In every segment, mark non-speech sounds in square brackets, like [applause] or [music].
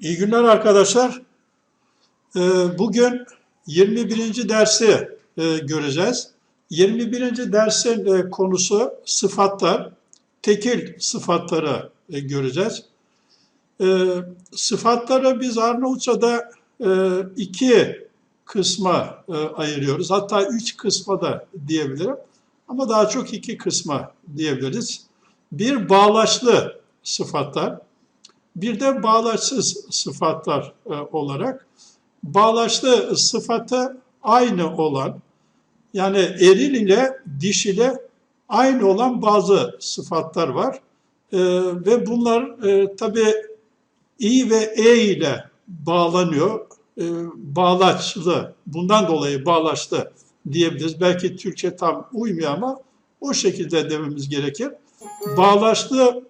İyi günler arkadaşlar. Ee, Bugün 21. dersi e, göreceğiz. 21. dersin e, konusu sıfatlar, tekil sıfatları e, göreceğiz. Ee, Sıfatları biz Arnavutça'da iki kısma ayırıyoruz. Hatta üç kısma da diyebilirim. Ama daha çok iki kısma diyebiliriz. Bir bağlaçlı sıfatlar, bir de bağlaçsız sıfatlar e, olarak bağlaçlı sıfatı aynı olan yani eril ile dişil ile aynı olan bazı sıfatlar var. E, ve bunlar e, tabi i ve e ile bağlanıyor. E, bağlaçlı, bundan dolayı bağlaçlı diyebiliriz. Belki Türkçe tam uymuyor ama o şekilde dememiz gerekir. Bağlaçlı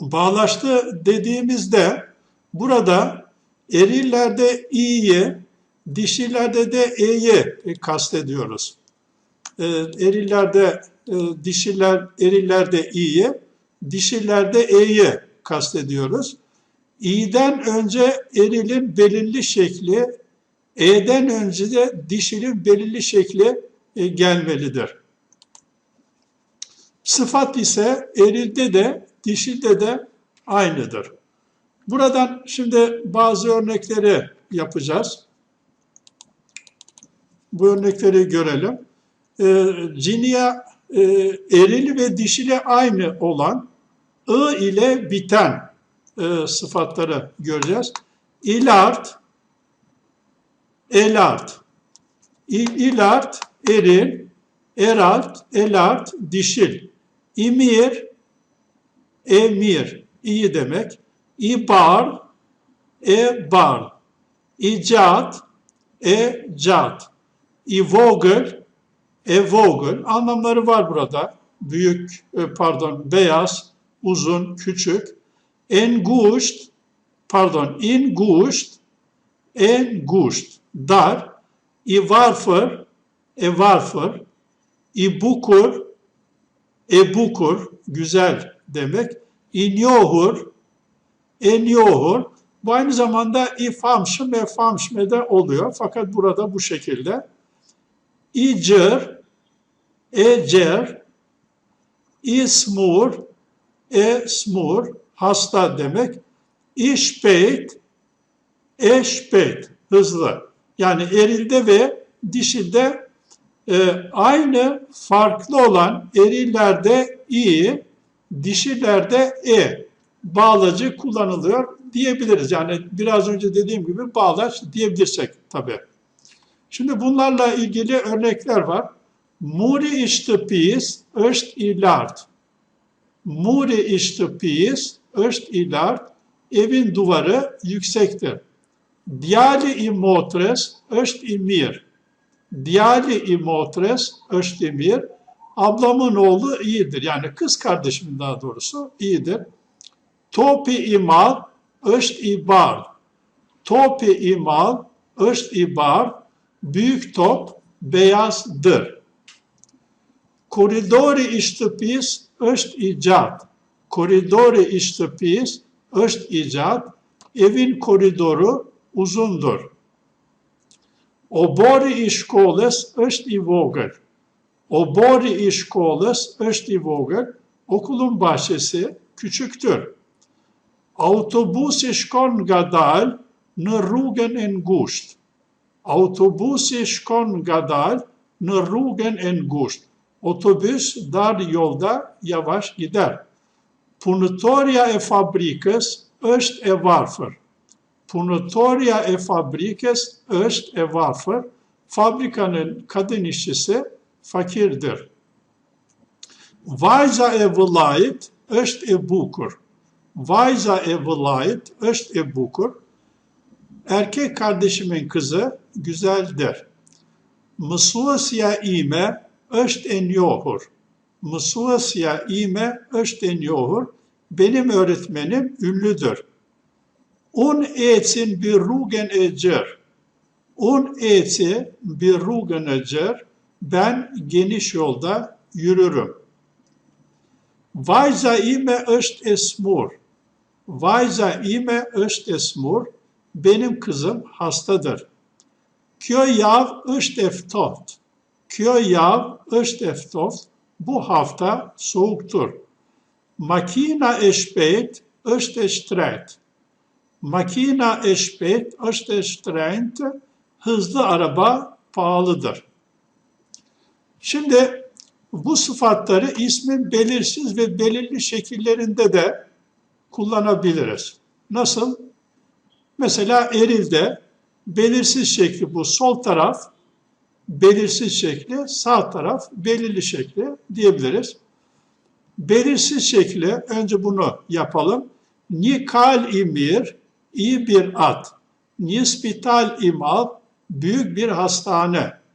bağlaçlı dediğimizde burada erillerde i'yi, dişillerde de e'yi kastediyoruz. Ee, erillerde e, dişiller, erillerde i'yi, dişillerde e'yi kastediyoruz. i'den önce erilin belirli şekli, e'den önce de dişilin belirli şekli e, gelmelidir. Sıfat ise erilde de dişilde de aynıdır. Buradan şimdi bazı örnekleri yapacağız. Bu örnekleri görelim. Ee, e, erili ve dişili aynı olan ı ile biten e, sıfatları göreceğiz. İlart, elart, İl, eril, eralt, elart, dişil. İmir, emir, iyi demek. İbar, e-bar. İcat, e-cat. İvogel, evogel. Anlamları var burada. Büyük, e, pardon, beyaz, uzun, küçük. Enguşt, pardon, inguşt, enguşt, dar. İvarfır, evarfır. İbukur, ebukur, güzel demek. İnyohur, enyohur. Bu aynı zamanda ifamşım ve famşme de oluyor. Fakat burada bu şekilde. İcir, ecer, ismur, esmur, hasta demek. İşpeyt, eşpeyt, hızlı. Yani erilde ve dişilde e, aynı farklı olan erillerde i, dişilerde e bağlacı kullanılıyor diyebiliriz. Yani biraz önce dediğim gibi bağlaç diyebilirsek tabii. Şimdi bunlarla ilgili örnekler var. Muri iştipis, öst ilart. Muri iştipis, öst ilart. Evin duvarı yüksektir. Diali imotres, öst imir. Diali imotres, öst imir. Ablamın oğlu iyidir. Yani kız kardeşimin daha doğrusu iyidir. Topi imal, öst ibar. Topi imal, öst ibar. Büyük top beyazdır. Koridori iştipis, öst icat. Koridori iştipis, öst icat. Evin koridoru uzundur. Obori işkoles, öst ivogel. Obori işkoles, öst ivogel. Okulun bahçesi küçüktür. Autobusi shkon nga dal në rrugën e ngusht. Autobusi shkon nga dal në rrugën e ngusht. Otobüs dar yolda yavaş gider. Punëtorja e fabrikës është e varfër. Punëtorja e fabrikës është e varfër. Fabrikanın kadın işçisi fakirdir. Vajza e vëllait është e bukur. Vayza e vılayet öst e bukur. Erkek kardeşimin kızı güzeldir. Mısvasya ime öst en yohur. Mısvasya ime öst en yohur. Benim öğretmenim ünlüdür. Un etsin bir rugen ecer. Un eti bir rugen ecer. Ben geniş yolda yürürüm. Vayza ime öst esmur. Vajza ime është e smur, benim kızım hastadır. Kjo javë është e ftohtë. Kjo javë është e ftohtë. Bu hafta soğuktur. Makina e shpejt është e shtrenjtë. Makina e shpejt është e shtrenjtë. Hızlı araba pahalıdır. Şimdi bu sıfatları ismin belirsiz ve belirli şekillerinde de kullanabiliriz. Nasıl? Mesela erilde belirsiz şekli bu sol taraf, belirsiz şekli sağ taraf, belirli şekli diyebiliriz. Belirsiz şekli önce bunu yapalım. Nikal imir, iyi bir at. Nispital imal, büyük bir hastane.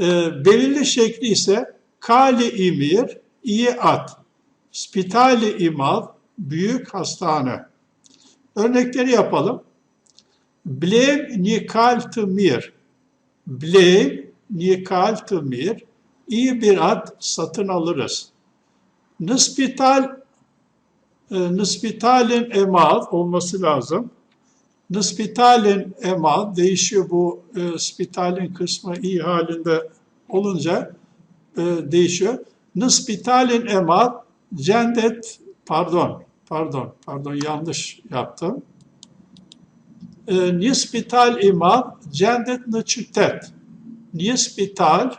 Ee, belirli şekli ise kali imir, iyi at. Spitali imal, büyük hastane. Örnekleri yapalım. Blev nikal tımir. Blev nikal tımir. İyi bir at satın alırız. Nispital e, nispitalin emal olması lazım. Nispitalin emal değişiyor bu e, spitalin kısmı iyi halinde olunca e, değişiyor. Nispitalin emal cendet pardon pardon pardon yanlış yaptım. E, nispital imal cendet nıçütet. Nispital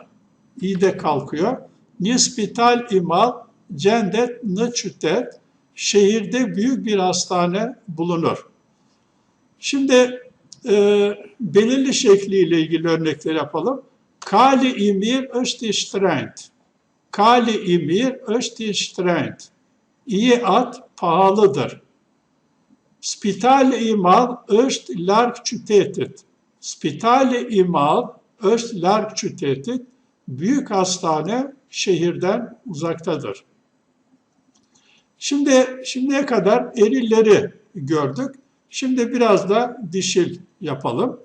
iyi de kalkıyor. Nispital imal cendet nıçütet şehirde büyük bir hastane bulunur. Şimdi e, belirli şekliyle ilgili örnekler yapalım. Kali imir östi strength. Kali imir östi strength. İyi at pahalıdır. Spitali imal öst larg qytetit. Spitali öst larg qytetit. Büyük hastane şehirden uzaktadır. Şimdi şimdiye kadar erilleri gördük. Şimdi biraz da dişil yapalım.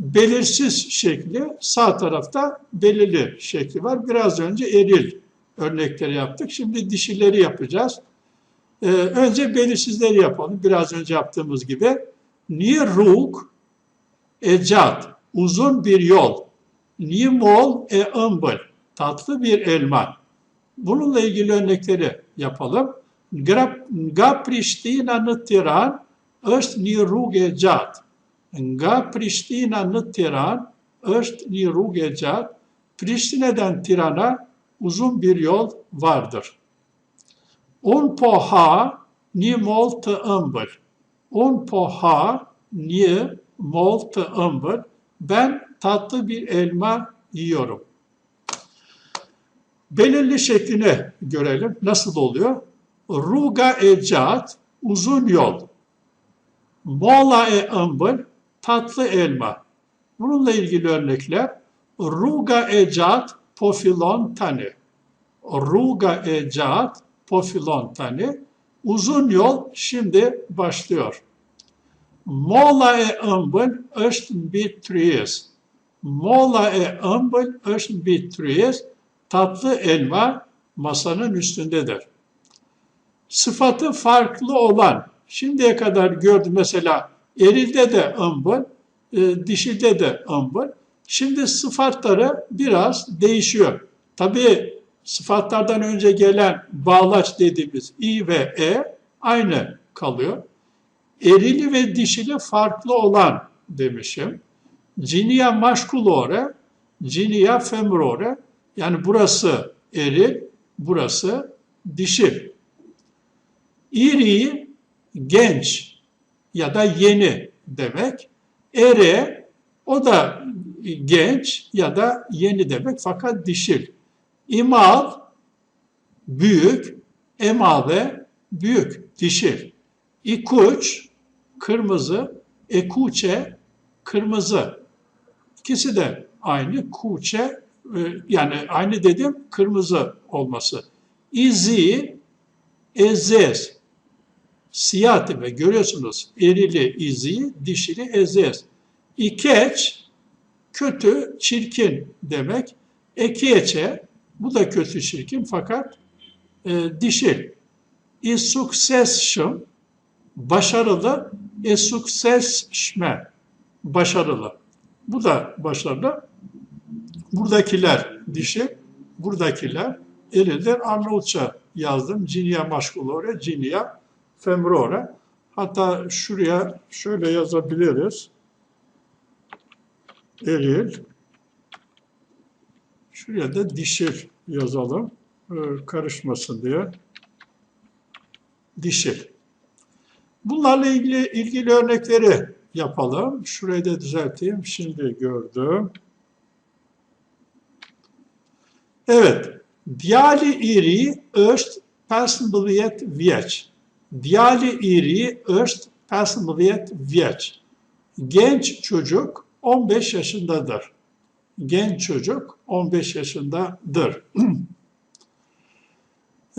Belirsiz şekli sağ tarafta belirli şekli var. Biraz önce eril örnekleri yaptık. Şimdi dişileri yapacağız. Ee, önce belirsizleri yapalım. Biraz önce yaptığımız gibi. Niruk ecat, uzun bir yol. Nimol e ımbıl, tatlı bir elma. Bununla ilgili örnekleri yapalım. Nga Prishtina në Tiran është një rrugë e gjatë. Nga Prishtina në Tiran është një rrugë e gjatë. Prishtine'den Tiran'a uzun bir yol vardır. Un po ha një mol të ëmbël. Un po ha një mol të ëmbël. Ben tatlı bir elma yiyorum. Belirli şeklini görelim. Nasıl oluyor? Ruga e cat, uzun yol. Mola e ımbıl, tatlı elma. Bununla ilgili örnekler. Ruga e cat, pofilon tane. Ruga e cat, pofilon tane. Uzun yol şimdi başlıyor. Mola e ëmbël është mbi tryez. Mola e ëmbël është mbi tryez. Tatlı elma masanın üstündedir. Sıfatı farklı olan, şimdiye kadar gördüm mesela erilde de ımbıl, e, dişilde de ımbıl. Şimdi sıfatları biraz değişiyor. Tabii sıfatlardan önce gelen bağlaç dediğimiz i ve e aynı kalıyor. Erili ve dişili farklı olan demişim. Cinia maşkulore, cinia femurore. Yani burası eril, burası dişil. İri genç ya da yeni demek. Ere o da genç ya da yeni demek fakat dişil. İmal büyük, emave büyük, dişil. İkuç kırmızı, ekuçe kırmızı. İkisi de aynı kuçe e, yani aynı dedim kırmızı olması. İzi ezez siyah tepe görüyorsunuz erili izi, dişili ezez. İkeç kötü, çirkin demek. Ekiyeçe bu da kötü, çirkin fakat e, dişil. Succession Başarılı, e succesme, başarılı. Bu da başarılı. Buradakiler dişi, buradakiler eridir. Arnavutça yazdım. Cinia masculore, cinia femorore. Hatta şuraya şöyle yazabiliriz. Eril. Şuraya da dişil yazalım. Ee, karışmasın diye. Dişil. Bunlarla ilgili ilgili örnekleri yapalım. Şurayı da düzelteyim. Şimdi gördüm. Evet. Diali iri öst personlighet vjeç. Diali iri öst personlighet vjeç. Genç çocuk 15 yaşındadır. Genç çocuk 15 yaşındadır. [clears throat]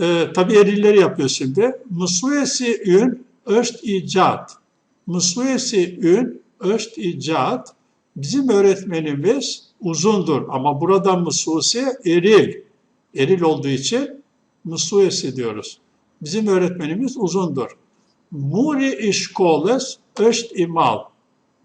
e, tabii erilleri yapıyor şimdi. Musuyesi ün öst icat. Musuyesi ün öst icat. Bizim öğretmenimiz uzundur ama burada mususi eril. Eril olduğu için musuyesi diyoruz. Bizim öğretmenimiz uzundur. Muri işkoles öst imal.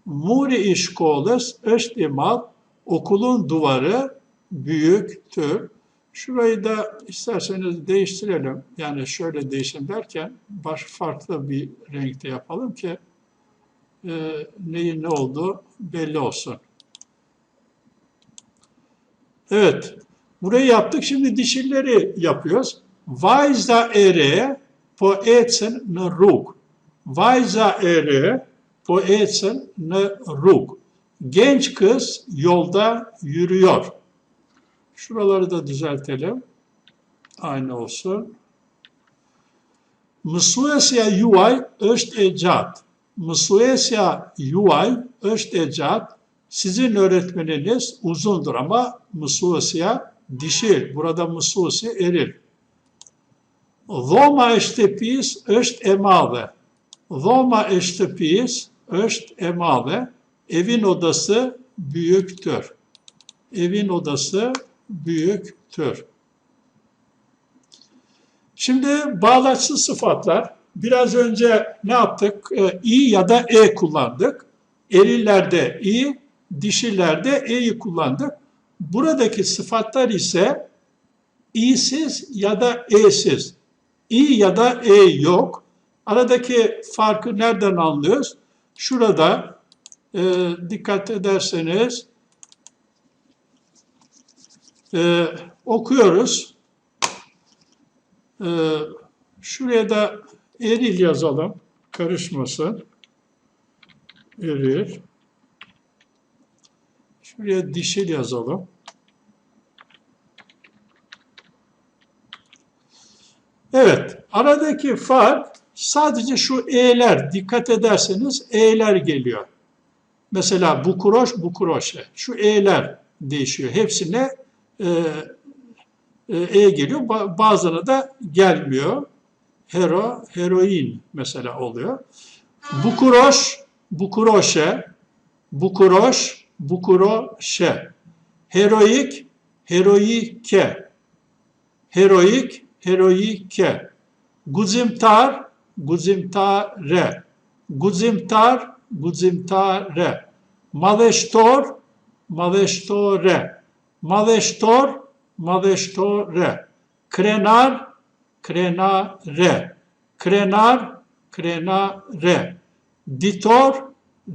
Muri işkoles öst imal. Okulun duvarı büyüktür. Şurayı da isterseniz değiştirelim. Yani şöyle değişim derken baş farklı bir renkte yapalım ki e, neyin ne olduğu belli olsun. Evet. Burayı yaptık. Şimdi dişilleri yapıyoruz. Vajza ere poetsen ne rug. Vajza ere poetsen ne rug. Genç kız yolda yürüyor. Şuraları da düzeltelim. Aynı olsun. Mësuesja juaj është e gjatë. Mësuesja juaj është e gjatë. Sizin öğretmeniniz uzundur ama mësuesja dişil. Burada mësuesi eril. Dhoma e shtëpis është e madhe. Dhoma e shtëpis është e madhe. Evin odası büyüktür. Evin odası büyüktür. Şimdi bağlaçsız sıfatlar. Biraz önce ne yaptık? E, i ya da e kullandık. Erillerde i, dişillerde e'yi kullandık. Buradaki sıfatlar ise i'siz ya da e'siz. İ ya da e yok. Aradaki farkı nereden anlıyoruz? Şurada e, dikkat ederseniz e, okuyoruz. E, şuraya da eril yazalım. Karışmasın. Eril. Şuraya dişil yazalım. Evet, aradaki fark sadece şu e'ler. Dikkat ederseniz e'ler geliyor. Mesela bukuroş, bukuroşe. Şu e'ler değişiyor. Hepsine e, e, e geliyor. Ba- Bazılarına da gelmiyor. Hero, heroin mesela oluyor. Bukuroş, bukuroşe, bukuroş, bukuroşe. Heroik, heroike. Heroik, heroike. Guzimtar, guzimtare. Guzimtar, guzimtare. Maveştor, maveştore. Maveştor, maveştore. Krenar, krenare. Krenar, krenare. Ditor,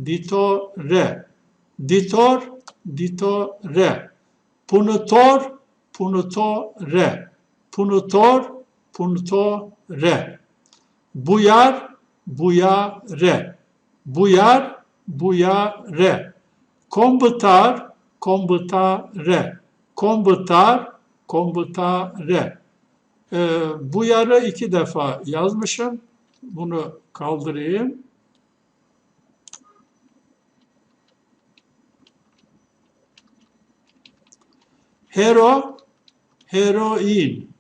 ditore. Ditor, ditore. Punutor, punutore. Punutor, punutore. Buyar, buyare. Buyar, buyare. Kombutar, kombutare. Kombutar, kombutare. Ee, bu yarı iki defa yazmışım. Bunu kaldırayım. Hero, heroin.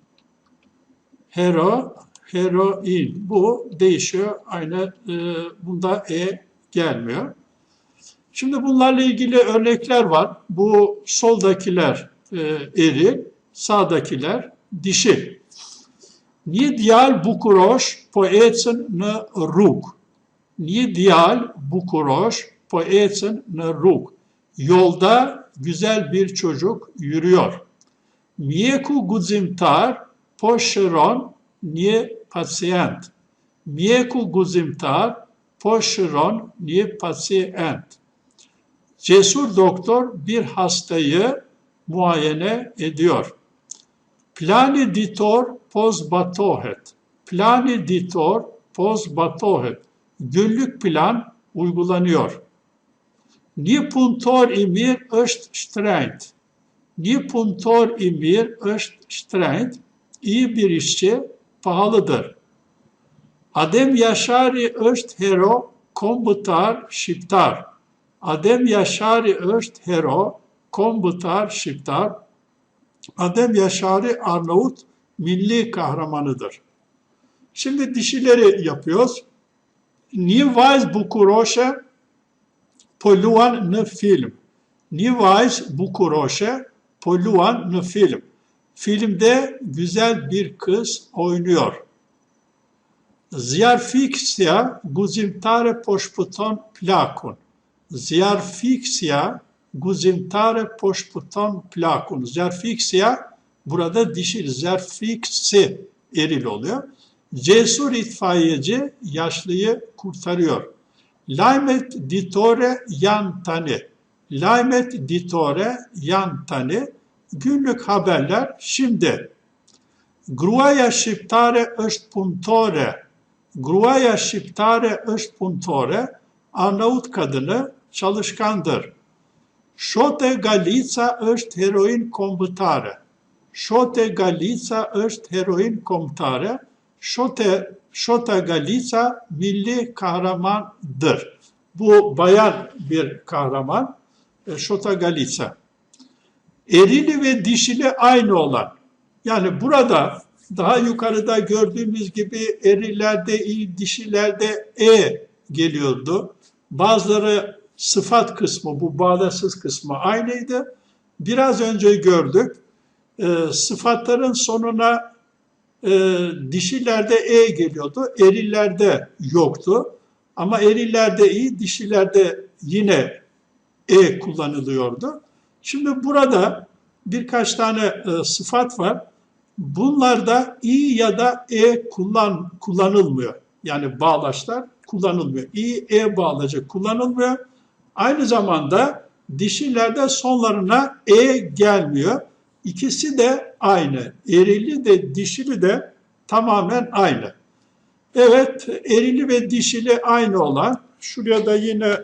Hero, heroin. Bu değişiyor. Aynı e, bunda e gelmiyor. Şimdi bunlarla ilgili örnekler var. Bu soldakiler e, eri, sağdakiler dişi. Një djalë bukurosh, po ecën në rrugë. Ni dial bukuroş poetsen ne rug. Yolda güzel bir çocuk yürüyor. Mieku guzimtar poşeron nie pacjent. Mieku guzimtar poşeron nie pacjent. Cesur doktor bir hastayı muayene ediyor. Plani ditor poz batohet. Plani ditor poz batohet. Günlük plan uygulanıyor. Ni puntor imir öst strength. Ni puntor imir öst strength. İyi bir işçi pahalıdır. Adem yaşari öst hero kombutar şiptar. Adem yaşari öst hero kombutar şiptar. Adem Yaşari Arnavut milli kahramanıdır. Şimdi dişileri yapıyoruz. Ni vajz bukuroşe poluan në film. Ni vajz bukuroşe poluan në film. Filmde güzel bir kız oynuyor. Zjarfiksja guzimtare poshputon plakun. Zjarfiksja guzimtare poshputon plakun. Zerfiksya burada dişil, zerfiksi eril oluyor. Cesur itfaiyeci yaşlıyı kurtarıyor. Laimet ditore yan tane. Laimet ditore yan tane. Günlük haberler şimdi. Gruaja shqiptare është punëtore. Gruaja shqiptare është punëtore. Arnavut kadını çalışkandır. Shote Galica është heroin kombëtare. Shote Galica është heroin kombëtare. Shote Shota Galica milli kahramandır. Bu bayan bir kahraman. Shota Galica. Erili ve dişili aynı olan. Yani burada daha yukarıda gördüğümüz gibi erillerde i, dişilerde e geliyordu. Bazıları sıfat kısmı, bu bağdaşsız kısmı aynıydı. Biraz önce gördük. E, sıfatların sonuna e, dişilerde e geliyordu, erillerde yoktu. Ama erillerde i, dişilerde yine e kullanılıyordu. Şimdi burada birkaç tane e, sıfat var. Bunlarda i ya da e kullan kullanılmıyor. Yani bağlaçlar kullanılmıyor. i, e bağlacı kullanılmıyor. Aynı zamanda dişilerde sonlarına e gelmiyor. İkisi de aynı. Erili de dişili de tamamen aynı. Evet, erili ve dişili aynı olan, şuraya da yine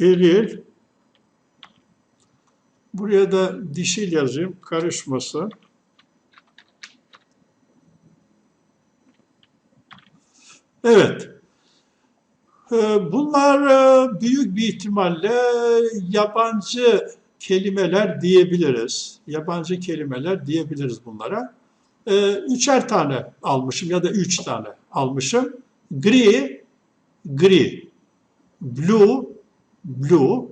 eril, buraya da dişil yazayım, karışmasın. Evet, ee, Bunlar e, büyük bir ihtimalle yabancı kelimeler diyebiliriz. Yabancı kelimeler diyebiliriz bunlara. Ee, Üçer tane almışım ya da üç tane almışım. Gri, gri. Blue, blue.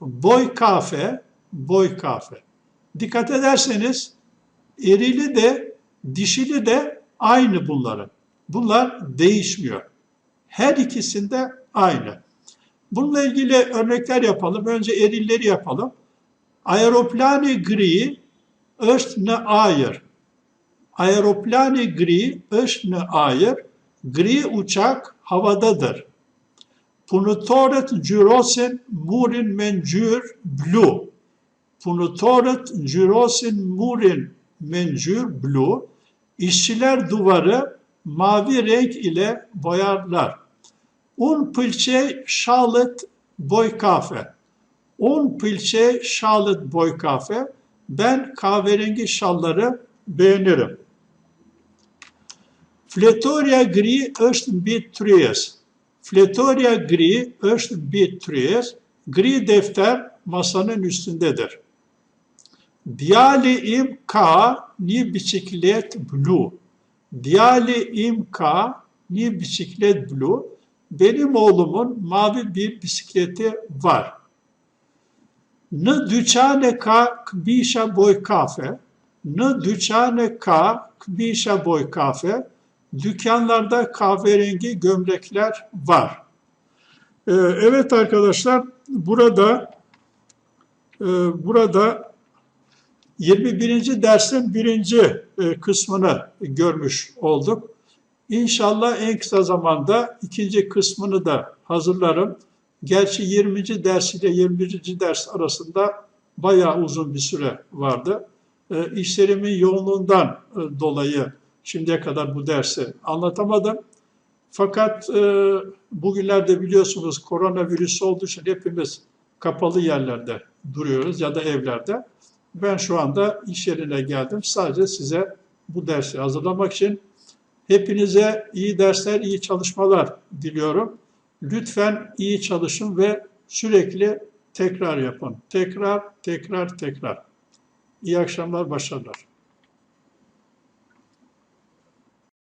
Boy kafe, boy kafe. Dikkat ederseniz erili de dişili de aynı bunların. Bunlar değişmiyor. Her ikisinde aynı. Bununla ilgili örnekler yapalım. Önce erilleri yapalım. Aeroplani gri është në ajër. Aeroplani gri është në ajër. Gri uçak havadadır. Punëtorët ngjyrosin murin me ngjyrë blu. Punëtorët ngjyrosin murin me ngjyrë blu. İşçiler duvarı mavi renk ile boyarlar. Un pëlqej shallet boy kafe. Un pëlqej shallet boy kafe. Ben kahverengi şalları beğenirim. Fletoria gri është mbi tryez. Fletoria gri është mbi tryez. Gri defter masanın üstündedir. İm ka një biçiklet blu. Diyali imka bir bisiklet blue. Benim oğlumun mavi bir bisikleti var. Në dyqane ka këbisha boj kafe, në dyqane ka këbisha boj kafe, Dükkanlarda kahverengi gömlekler var. Ee, evet arkadaşlar burada e, burada 21. dersin birinci e, kısmını görmüş olduk. İnşallah en kısa zamanda ikinci kısmını da hazırlarım. Gerçi 20. ders ile 21. ders arasında bayağı uzun bir süre vardı. E, işlerimin yoğunluğundan e, dolayı şimdiye kadar bu dersi anlatamadım. Fakat bugünlerde biliyorsunuz koronavirüs olduğu için hepimiz kapalı yerlerde duruyoruz ya da evlerde. Ben şu anda iş yerine geldim. Sadece size bu dersi hazırlamak için hepinize iyi dersler, iyi çalışmalar diliyorum. Lütfen iyi çalışın ve sürekli tekrar yapın. Tekrar, tekrar, tekrar. İyi akşamlar, başarılar.